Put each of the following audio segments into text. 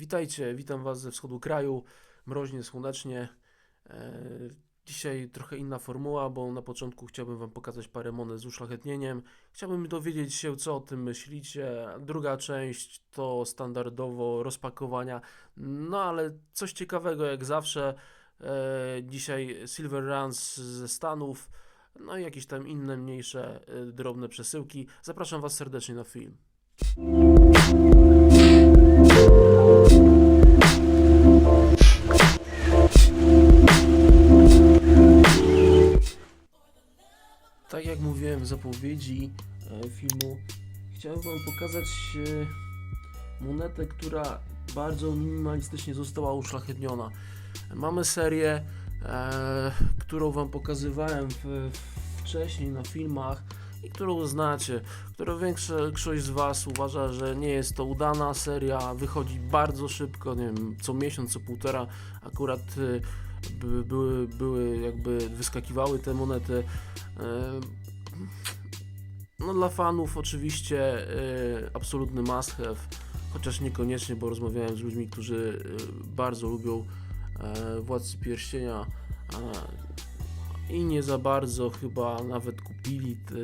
Witajcie, witam Was ze wschodu kraju, mroźnie, słonecznie. E, Dzisiaj trochę inna formuła, bo na początku chciałbym Wam pokazać parę monet z uszlachetnieniem. Chciałbym dowiedzieć się, co o tym myślicie. Druga część to standardowo rozpakowania, no ale coś ciekawego jak zawsze. E, Dzisiaj Silver Runs ze Stanów, no i jakieś tam inne mniejsze, e, drobne przesyłki. Zapraszam Was serdecznie na film. Jak mówiłem w zapowiedzi e, filmu, chciałem Wam pokazać e, monetę, która bardzo minimalistycznie została uszlachetniona. Mamy serię, e, którą Wam pokazywałem wcześniej na filmach i którą znacie, którą większość z Was uważa, że nie jest to udana seria, wychodzi bardzo szybko, nie wiem, co miesiąc, co półtora, akurat by, były, były jakby wyskakiwały te monety. No dla fanów oczywiście e, absolutny must have, chociaż niekoniecznie, bo rozmawiałem z ludźmi, którzy e, bardzo lubią e, Władcy Pierścienia e, i nie za bardzo chyba nawet kupili t-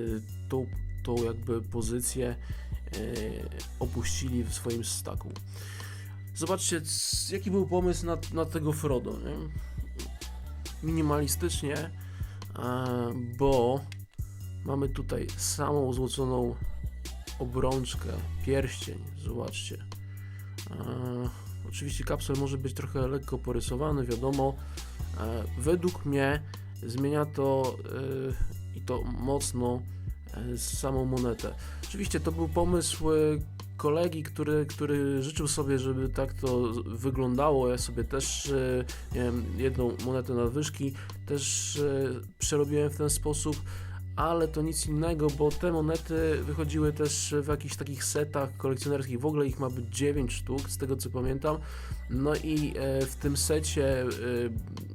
tą, tą jakby pozycję, e, opuścili w swoim staku. Zobaczcie, jaki był pomysł na, na tego Frodo, nie? minimalistycznie, e, bo mamy tutaj samą złoconą obrączkę, pierścień, zobaczcie. E, Oczywiście kapsel może być trochę lekko porysowany, wiadomo. E, Według mnie zmienia to e, i to mocno samą monetę. Oczywiście to był pomysł kolegi, który, który życzył sobie, żeby tak to wyglądało. Ja sobie też miałem jedną monetę nadwyżki, też przerobiłem w ten sposób, ale to nic innego, bo te monety wychodziły też w jakichś takich setach kolekcjonerskich. W ogóle ich ma być 9 sztuk, z tego co pamiętam. No i e, w tym secie e,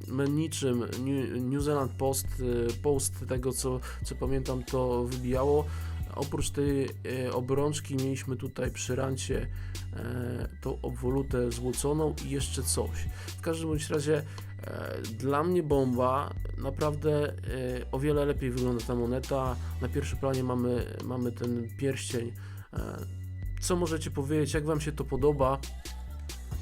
menniczym New, Zealand Post, e, post tego co, co pamiętam, to wybijało. Oprócz tej obrączki mieliśmy tutaj przy rancie tą obwolutę złoconą i jeszcze coś. W każdym bądź razie dla mnie bomba, naprawdę e, o wiele lepiej wygląda ta moneta. Na pierwszym planie mamy, mamy ten pierścień. E, co możecie powiedzieć, jak Wam się to podoba?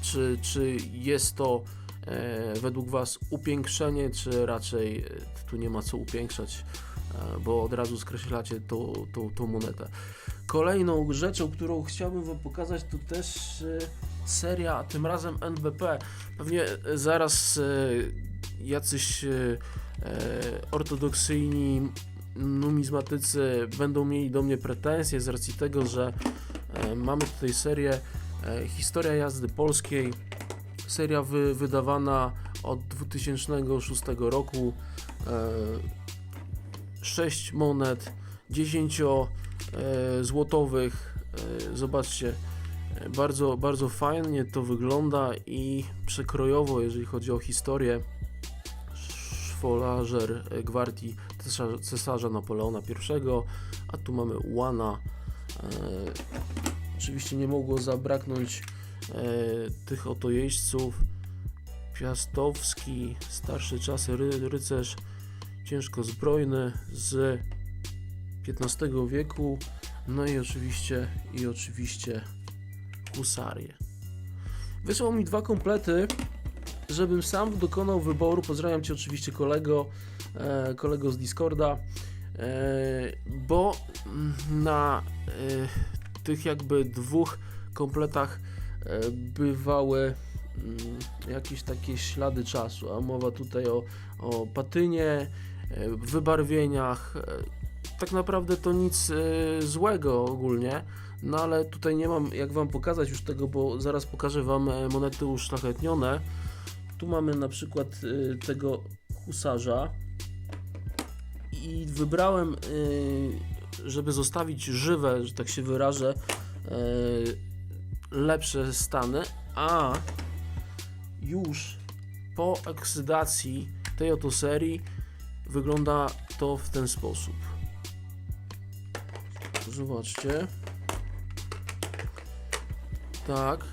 Czy, czy jest to e, według Was upiększenie, czy raczej e, tu nie ma co upiększać, e, bo od razu skreślacie tą, tą, tą monetę. Kolejną rzeczą, którą chciałbym Wam pokazać, to też seria, tym razem NBP. Pewnie e, zaraz e, jacyś e, e, ortodoksyjni numizmatycy będą mieli do mnie pretensje z racji tego, że e, mamy tutaj serię e, Historia jazdy polskiej. Seria wy, wydawana od 2006 roku. E, 6 monet 10 e, złotowych. Zobaczcie, bardzo, bardzo fajnie to wygląda i przekrojowo, jeżeli chodzi o historię. Szwolażer e, gwardii cesarza, cesarza Napoleona I, a tu mamy Łana. E, oczywiście nie mogło zabraknąć e, tych oto jeźdźców. Piastowski, starszy czasy ry, rycerz, ciężko zbrojny z XV wieku. No i oczywiście, i oczywiście husarie. Wysłał mi dwa komplety, żebym sam dokonał wyboru. Pozdrawiam Cię oczywiście kolego, e, kolego z Discorda, e, bo na e, tych jakby dwóch kompletach e, bywały mm, jakieś takie ślady czasu, a mowa tutaj o, o patynie, e, wybarwieniach. e, Tak naprawdę to nic e, złego ogólnie, no ale tutaj nie mam jak Wam pokazać już tego, bo zaraz pokażę Wam e, monety uszlachetnione. Tu mamy na przykład e, tego husarza i wybrałem, e, żeby zostawić żywe, że tak się wyrażę, lepsze stany, a już po oksydacji tej oto serii wygląda to w ten sposób. Zobaczcie. Tak.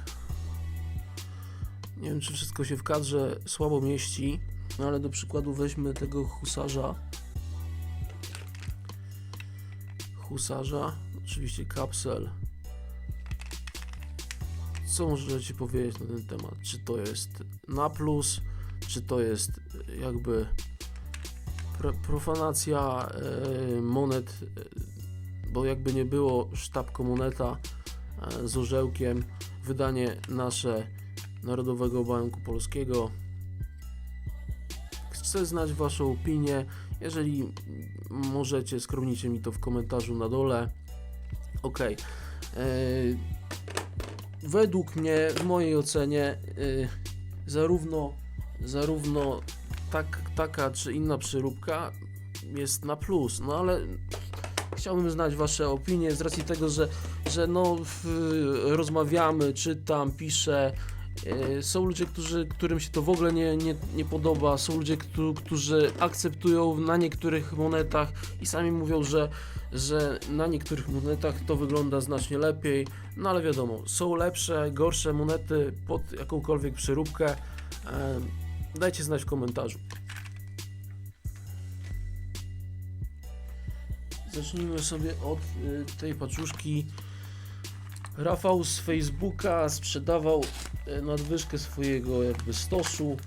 Nie wiem, czy wszystko się w kadrze słabo mieści, no ale do przykładu weźmy tego husarza. Husarza, oczywiście kapsel. Co możecie powiedzieć na ten temat? Czy to jest na plus, czy to jest jakby pro, profanacja e, monet, e, bo jakby nie było sztab moneta e, z orzełkiem, wydanie nasze Narodowego Banku Polskiego. Chcę znać Waszą opinię. Jeżeli możecie, skromnijcie mi to w komentarzu na dole. Ok. E, według mnie, w mojej ocenie, e, zarówno, zarówno tak, taka czy inna przyróbka jest na plus, no ale chciałbym znać Wasze opinie z racji tego, że, że no, rozmawiamy, czytam, piszę. e, Są ludzie, którzy, którym się to w ogóle nie, nie, nie podoba, są ludzie, którzy, akceptują na niektórych monetach i sami mówią, że, że na niektórych monetach to wygląda znacznie lepiej, no ale wiadomo, są lepsze, gorsze monety pod jakąkolwiek przyróbkę. E, Dajcie znać w komentarzu. Zacznijmy sobie od y, tej paczuszki. Rafał z Facebooka sprzedawał y, nadwyżkę swojego jakby stosu.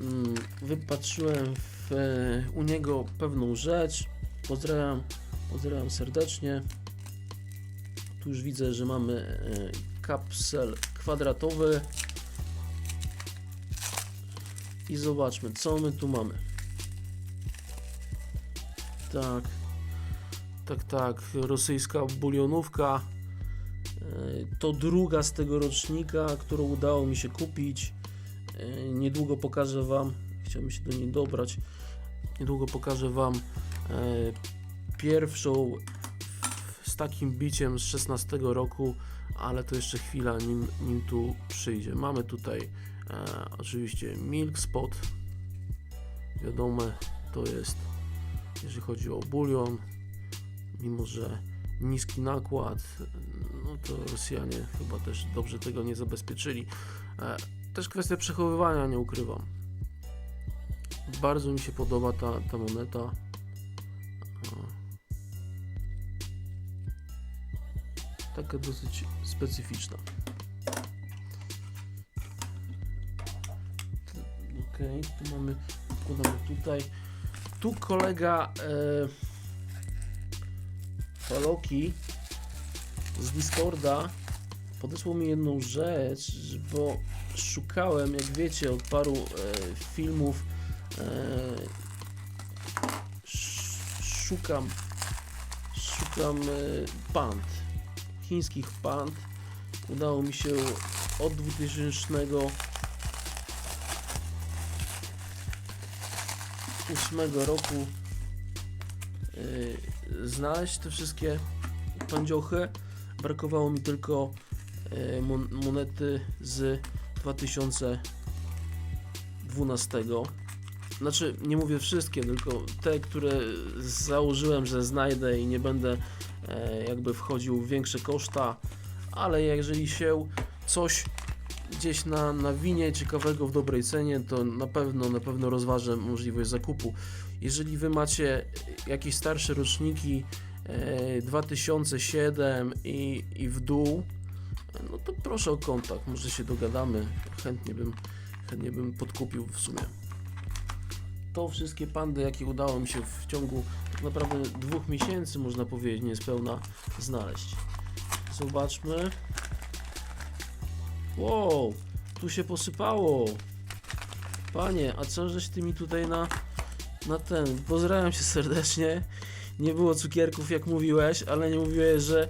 Mm, Wypatrzyłem w, y, u niego pewną rzecz. Pozdrawiam, pozdrawiam serdecznie. Tu już widzę, że mamy kapsel kwadratowy. I zobaczmy, co my tu mamy. Tak. Tak, tak. Rosyjska bulionówka. E, To druga z tego rocznika, którą udało mi się kupić. E, Niedługo pokażę Wam. Chciałbym się do niej dobrać. Niedługo pokażę Wam e, pierwszą z takim biciem z 16 roku, ale to jeszcze chwila, nim, nim tu przyjdzie. Mamy tutaj oczywiście Milk Spot. Wiadomo, to jest, jeżeli chodzi o bulion, mimo że niski nakład, no to Rosjanie chyba też dobrze tego nie zabezpieczyli. E, też kwestia przechowywania, nie ukrywam. Bardzo mi się podoba ta, ta moneta. E, Taka dosyć specyficzna. Okej, tu mamy, wkładamy tutaj. Tu kolega e, Faloki z Discorda podesłał mi jedną rzecz, bo szukałem, jak wiecie, od paru e, filmów e, sz- szukam szukam e, pand, chińskich pand. Udało mi się od 2000 2008 roku znaleźć te wszystkie pędziochy. Brakowało mi tylko mon monety z 2012. Znaczy, nie mówię wszystkie, tylko te, które założyłem, że znajdę i nie będę e, jakby wchodził w większe koszta, ale jeżeli się coś gdzieś na, na winie ciekawego w dobrej cenie, to na pewno, na pewno rozważę możliwość zakupu. Jeżeli Wy macie jakieś starsze roczniki e, 2007 i, i w dół, no to proszę o kontakt, może się dogadamy, chętnie bym, chętnie bym podkupił w sumie. To wszystkie pandy, jakie udało mi się w ciągu naprawdę dwóch miesięcy, można powiedzieć, niespełna znaleźć. Zobaczmy. Wow, tu się posypało. Panie, a co żeś ty mi tutaj na, na ten. Pozdrawiam się serdecznie. Nie było cukierków, jak mówiłeś, ale nie mówiłeś, że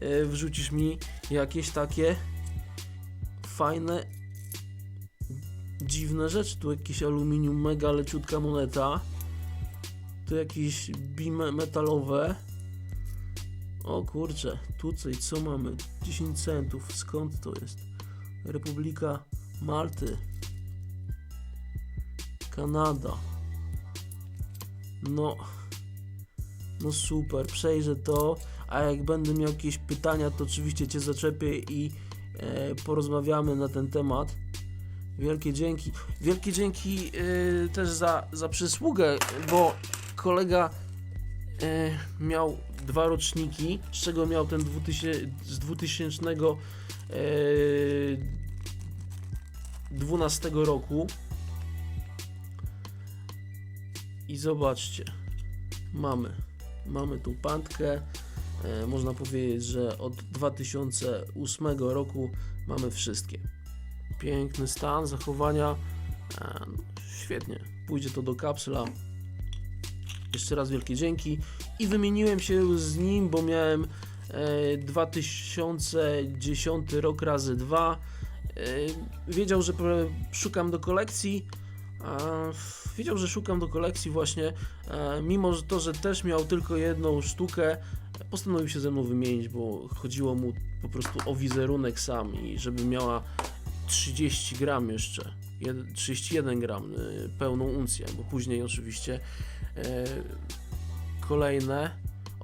e, wrzucisz mi jakieś takie fajne, dziwne rzeczy. Tu jakieś aluminium, mega leciutka moneta. Tu jakieś bimy metalowe. O kurczę, tutaj co mamy? 10 centów. Skąd to jest? Republika Malty. Kanada. No. No super, przejrzę to, a jak będę miał jakieś pytania, to oczywiście Cię zaczepię i e, porozmawiamy na ten temat. Wielkie dzięki. Wielkie dzięki y, też za, za przysługę, bo kolega y, miał dwa roczniki, z czego miał ten 2000, z 2000 y, 12 roku. I zobaczcie, mamy, mamy tu pantkę. E, można powiedzieć, że od 2008 roku mamy wszystkie. Piękny stan zachowania. E, świetnie. Pójdzie to do kapsla. Jeszcze raz wielkie dzięki. I wymieniłem się z nim, bo miałem 2010 rok razy 2. E, wiedział, że szukam do kolekcji. Wiedział, że szukam do kolekcji właśnie, e, mimo że to, że też miał tylko jedną sztukę, postanowił się ze mną wymienić, bo chodziło mu po prostu o wizerunek sam i żeby miała 30 gram jeszcze, jed- 31 gram, y, pełną uncję, bo później oczywiście e, kolejne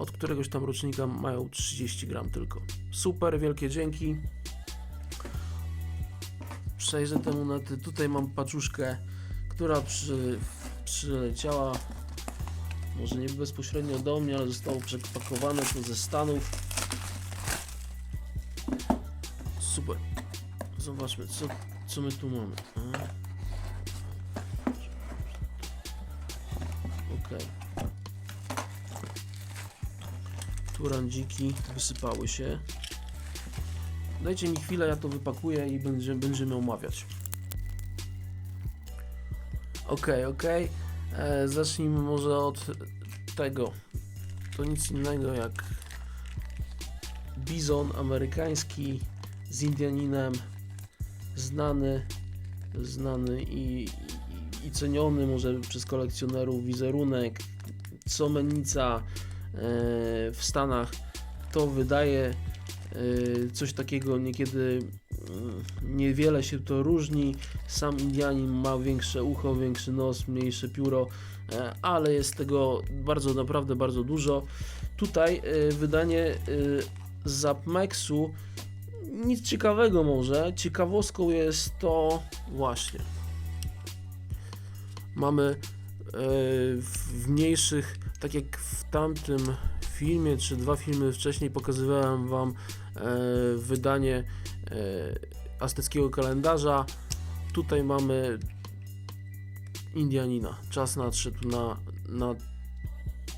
od któregoś tam rocznika mają 30 gram tylko. Super, wielkie dzięki. Przejrzę te monety. Tutaj mam paczuszkę, która przy, przyleciała może nie bezpośrednio do mnie, ale zostało przepakowane to ze Stanów. Super. Zobaczmy, co, co my tu mamy. Okej. Tu randziki wysypały się. Dajcie mi chwilę, ja to wypakuję i będzie, będziemy omawiać. Okej, okej. E, Zacznijmy może od tego. To nic innego jak bizon amerykański z Indianinem, znany, znany i, i, i ceniony może przez kolekcjonerów wizerunek, co w Stanach to wydaje e, coś takiego niekiedy mm, niewiele się to różni. Sam Indianin ma większe ucho, większy nos, mniejsze pióro, e, ale jest tego bardzo, naprawdę bardzo dużo. Tutaj e, wydanie e, Zapmexu nic ciekawego może. Ciekawostką jest to właśnie. Mamy e, w mniejszych, tak jak w tamtym filmie, czy dwa filmy wcześniej pokazywałem Wam e, wydanie e, azteckiego kalendarza. Tutaj mamy Indianina. Czas nadszedł na, na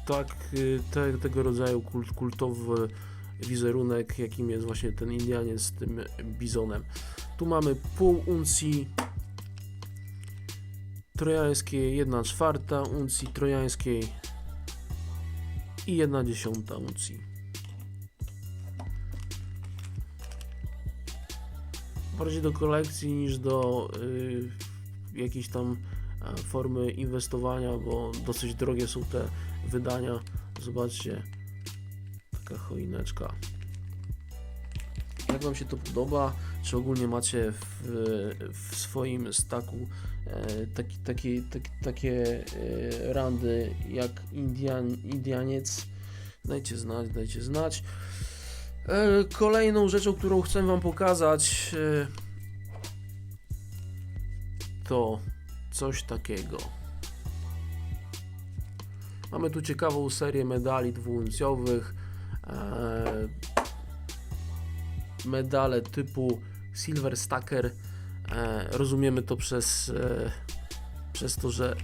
tak y, te, tego rodzaju kult, kultowy wizerunek, jakim jest właśnie ten Indianiec z tym bizonem. Tu mamy pół uncji trojańskiej, 1 czwarta uncji trojańskiej i 1 dziesiąta uncji. Bardziej do kolekcji niż do y, jakiejś tam e, formy inwestowania, bo dosyć drogie są te wydania. Zobaczcie, taka choineczka. Jak Wam się to podoba? Czy ogólnie macie w, w swoim staku e, taki, taki, tak, takie e, randy jak Indian, Indianiec? Dajcie znać, dajcie znać. E, kolejną rzeczą, którą chcę Wam pokazać, to coś takiego. Mamy tu ciekawą serię medali dwuuncjowych. Medale typu Silver Stacker. E, rozumiemy to przez, e, przez to, że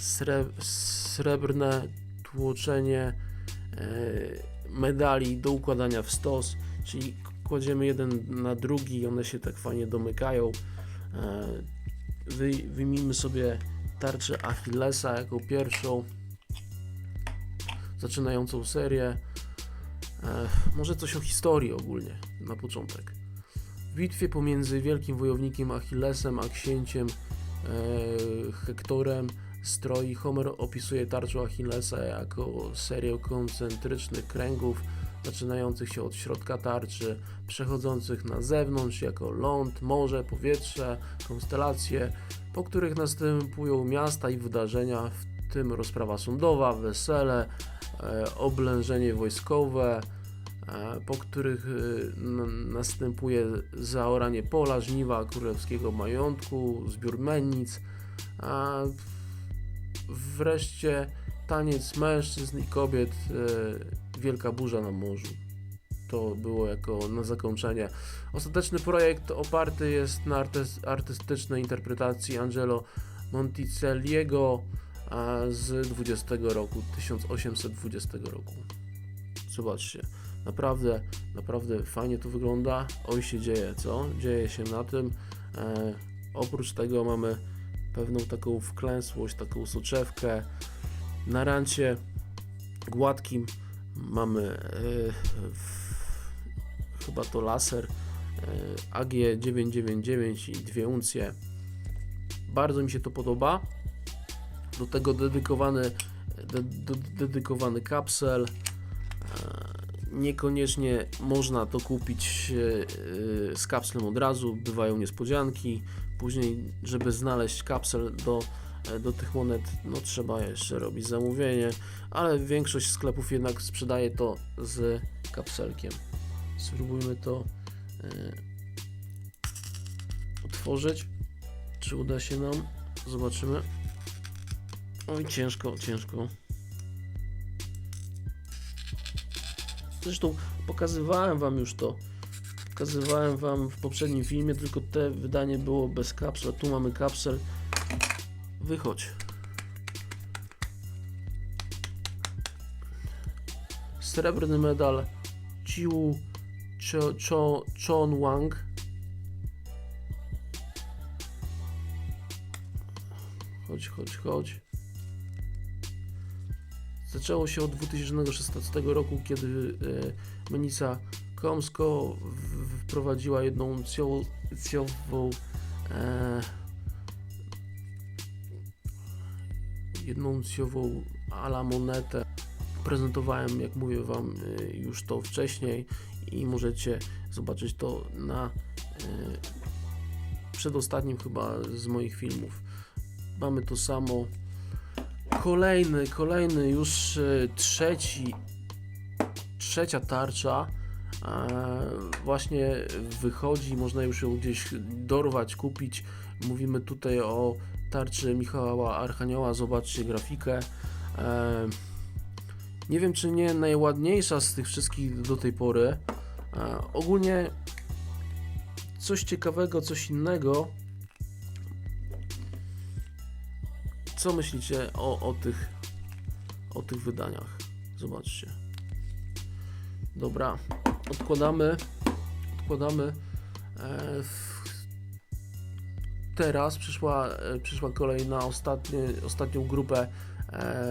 sre, srebrne tłoczenie e, medali do układania w stos, czyli kładziemy jeden na drugi i one się tak fajnie domykają. Wy, wyjmijmy sobie tarczę Achillesa jako pierwszą zaczynającą serię. Może coś o historii ogólnie na początek. W bitwie pomiędzy wielkim wojownikiem Achillesem a księciem e, Hektorem z Troi Homer opisuje tarczę Achillesa jako serię koncentrycznych kręgów zaczynających się od środka tarczy, przechodzących na zewnątrz jako ląd, morze, powietrze, konstelacje, po których następują miasta i wydarzenia, w tym rozprawa sądowa, wesele, e, oblężenie wojskowe, po których n- następuje zaoranie pola, żniwa królewskiego majątku, zbiór mennic, a wreszcie taniec mężczyzn i kobiet, e, wielka burza na morzu. To było jako na zakończenie. Ostateczny projekt oparty jest na artys- artystycznej interpretacji Angelo Monticelliego z 20 roku, 1820 roku. Zobaczcie, naprawdę, naprawdę fajnie to wygląda. Oj się dzieje, co? Dzieje się na tym. E, oprócz tego mamy pewną taką wklęsłość, taką soczewkę. Na rancie gładkim mamy e, w, chyba to laser e, AG999 i dwie uncje. Bardzo mi się to podoba. Do tego dedykowany, de, de, dedykowany kapsel. E, Niekoniecznie można to kupić e, z kapslem od razu, bywają niespodzianki. Później, żeby znaleźć kapsel do, e, do tych monet, no trzeba jeszcze robić zamówienie, ale większość sklepów jednak sprzedaje to z kapselkiem. Spróbujmy to e, otworzyć. Czy uda się nam? Zobaczymy. Oj, ciężko, ciężko. Zresztą pokazywałem Wam już to. Pokazywałem Wam w poprzednim filmie, tylko te wydanie było bez kapsla. Tu mamy kapsel. Wychodź. Srebrny medal Chiu Cho, Cho, Chon Wang. Chodź, chodź, chodź. Zaczęło się od 2016 roku, kiedy e, Menica Komsko wprowadziła jedną ciową e, jedną ciową ala monetę. Prezentowałem, jak mówię Wam, e, już to wcześniej i możecie zobaczyć to na e, przedostatnim chyba z moich filmów. Mamy to samo. Kolejny, kolejny już e, trzeci, trzecia tarcza e, właśnie wychodzi, można już ją gdzieś dorwać, kupić. Mówimy tutaj o tarczy Michała Archanioła, zobaczcie grafikę. E, nie wiem, czy nie najładniejsza z tych wszystkich do tej pory. Ogólnie coś ciekawego, coś innego. Co myślicie o, o, tych, o tych wydaniach? Zobaczcie. Dobra, odkładamy. Odkładamy. E, w- teraz przyszła, e, przyszła kolej na ostatnią grupę e,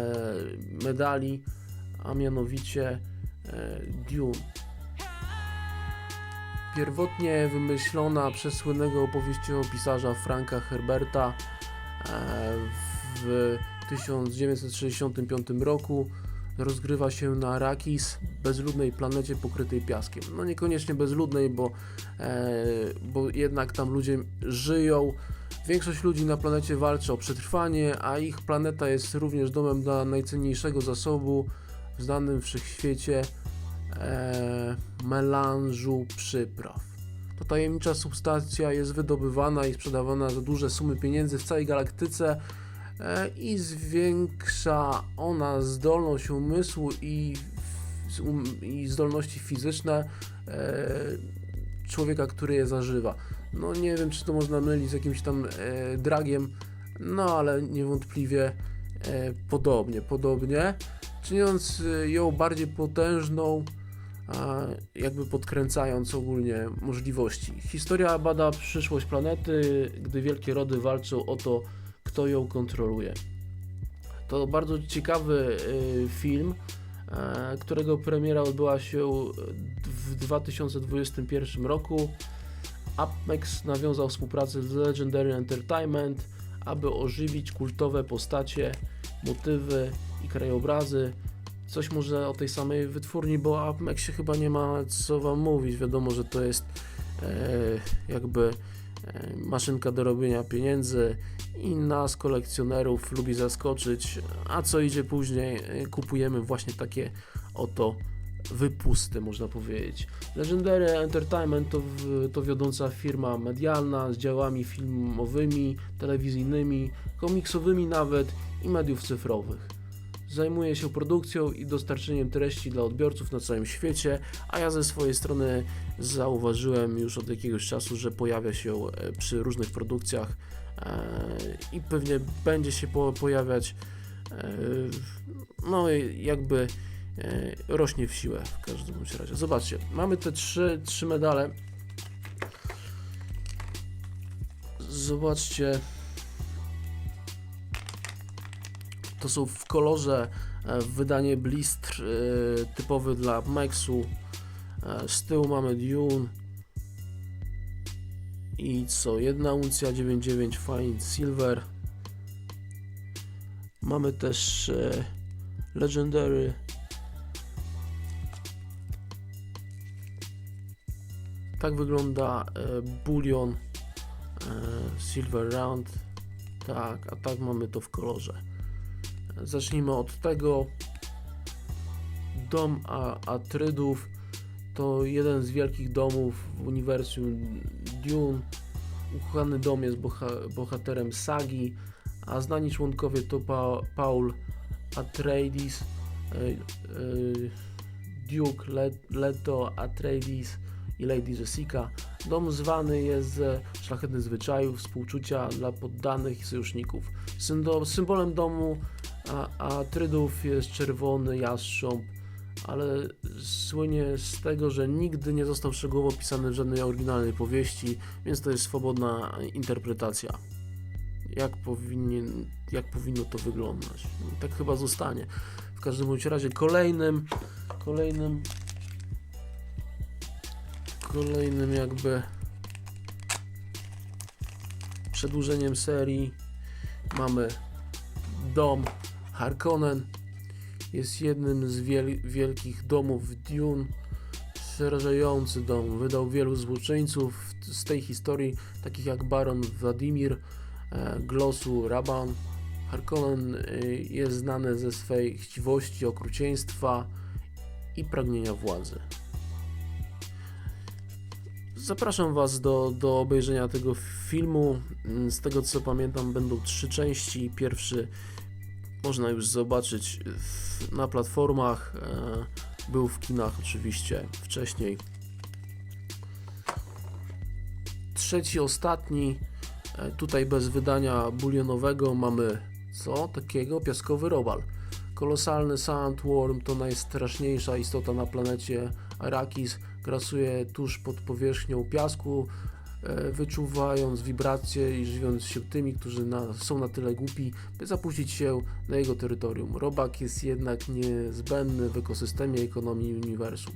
medali, a mianowicie Dune. Pierwotnie wymyślona przez słynnego opowieściopisarza Franka Herberta e, w 1965 roku rozgrywa się na Arrakis, bezludnej planecie pokrytej piaskiem. No niekoniecznie bezludnej, bo, e, bo jednak tam ludzie żyją. Większość ludzi na planecie walczy o przetrwanie, a ich planeta jest również domem dla najcenniejszego zasobu w znanym wszechświecie e, melanżu przypraw. To tajemnicza substancja jest wydobywana i sprzedawana za duże sumy pieniędzy w całej galaktyce i zwiększa ona zdolność umysłu i, um, i zdolności fizyczne e, człowieka, który je zażywa. No nie wiem, czy to można mylić z jakimś tam e, dragiem, no ale niewątpliwie e, podobnie, podobnie. Czyniąc e, ją bardziej potężną, jakby podkręcając ogólnie możliwości. Historia bada przyszłość planety, gdy wielkie rody walczą o to, kto ją kontroluje. To bardzo ciekawy y, film, e, którego premiera odbyła się w 2021 roku. Apex nawiązał współpracę z Legendary Entertainment, aby ożywić kultowe postacie, motywy i krajobrazy. Coś może o tej samej wytwórni, bo o Apexie chyba nie ma co wam mówić. Wiadomo, że to jest e, jakby maszynka do robienia pieniędzy i nas, kolekcjonerów, lubi zaskoczyć. A co idzie później, e, kupujemy właśnie takie oto wypusty, można powiedzieć. Legendary Entertainment to, to wiodąca firma medialna z działami filmowymi, telewizyjnymi, komiksowymi nawet i mediów cyfrowych. Zajmuje się produkcją i dostarczeniem treści dla odbiorców na całym świecie, a ja ze swojej strony zauważyłem już od jakiegoś czasu, że pojawia się e, przy różnych produkcjach e, i pewnie będzie się po, pojawiać. e, No, jakby rośnie w siłę w każdym razie. Zobaczcie, mamy te trzy, trzy medale. Zobaczcie. To są w kolorze e, wydanie blistr e, typowy dla Maxu. E, Z tyłu mamy Dune. I co? Jedna uncja 99 Fine Silver. Mamy też Legendary. Tak wygląda e, Bullion e, Silver Round. Tak, a tak mamy to w kolorze. Zacznijmy od tego. Dom Atrydów to jeden z wielkich domów w uniwersum Dune. Ukochany dom jest boha- bohaterem sagi, a znani członkowie to pa- Paul Atreides, y- y- Duke Let- Leto Atreides i Lady Jessica. Dom zwany jest ze szlachetnych zwyczajów, współczucia dla poddanych i sojuszników. Symbolem domu a, Atrydów jest czerwony jastrząb, ale słynie z tego, że nigdy nie został szczegółowo opisany w żadnej oryginalnej powieści, więc to jest swobodna interpretacja. Jak, powinien, jak powinno to wyglądać? I tak chyba zostanie. W każdym bądź razie kolejnym, kolejnym, kolejnym jakby przedłużeniem serii mamy dom Harkonnen jest jednym z wiel- wielkich domów Dune. Przerażający dom. Wydał wielu złoczyńców z tej historii, takich jak Baron Władimir, e, Glosu Raban. Harkonnen e, jest znany ze swej chciwości, okrucieństwa i pragnienia władzy. Zapraszam Was do, do obejrzenia tego filmu. Z tego co pamiętam, będą trzy części. Pierwszy można już zobaczyć w, na platformach. E, był w kinach oczywiście wcześniej. Trzeci, ostatni. E, tutaj bez wydania bulionowego mamy co takiego? Piaskowy robal. Kolosalny sandworm to najstraszniejsza istota na planecie Arrakis. Grasuje tuż pod powierzchnią piasku, wyczuwając wibracje i żywiąc się tymi, którzy na, są na tyle głupi, by zapuścić się na jego terytorium. Robak jest jednak niezbędny w ekosystemie ekonomii uniwersum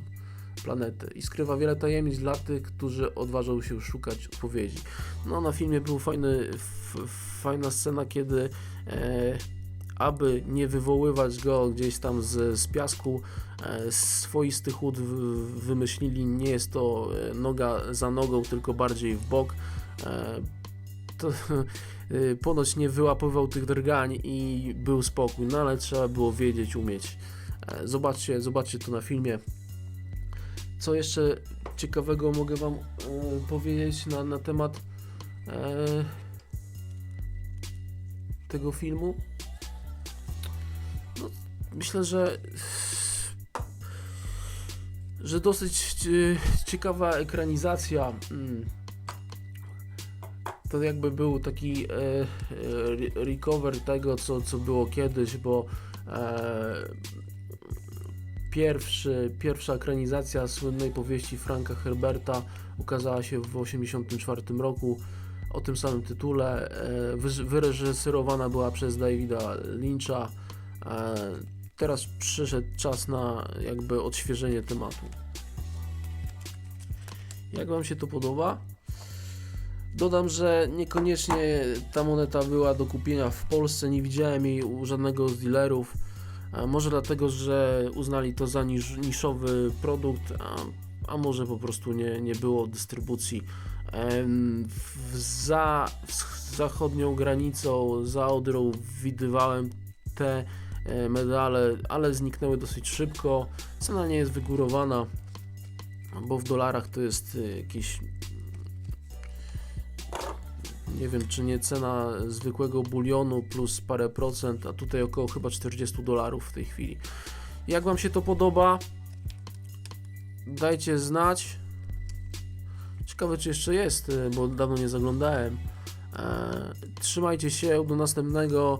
planety i skrywa wiele tajemnic dla tych, którzy odważą się szukać odpowiedzi. No na filmie był fajny, fajna scena, kiedy e, aby nie wywoływać go gdzieś tam z, z piasku, e, swoisty chód wymyślili, nie jest to e, noga za nogą, tylko bardziej w bok. E, to ponoć nie wyłapywał tych drgań i był spokój, no ale trzeba było wiedzieć, umieć. Zobaczcie, zobaczcie to na filmie. Co jeszcze ciekawego mogę Wam powiedzieć na, na temat tego filmu? Myślę, że że dosyć e, ciekawa ekranizacja. Mm. To jakby był taki e, e, re- recover tego, co, co było kiedyś, bo pierwszy, pierwsza ekranizacja słynnej powieści Franka Herberta ukazała się w 1984 roku o tym samym tytule. Wy- wyreżyserowana była przez Davida Lyncha. E, teraz przyszedł czas na jakby odświeżenie tematu. Jak Wam się to podoba? Dodam, że niekoniecznie ta moneta była do kupienia w Polsce, nie widziałem jej u żadnego z dealerów. A może dlatego, że uznali to za nisz, niszowy produkt, a, a może po prostu nie, nie było dystrybucji. Em, w, za w zachodnią granicą, za Odrą widywałem te e, medale, ale zniknęły dosyć szybko. Cena nie jest wygórowana, bo w dolarach to jest y, jakieś nie wiem, czy nie cena zwykłego bulionu plus parę procent, a tutaj około chyba 40 dolarów w tej chwili. Jak Wam się to podoba? Dajcie znać. Ciekawe, czy jeszcze jest, y, bo dawno nie zaglądałem. E, trzymajcie się, do następnego.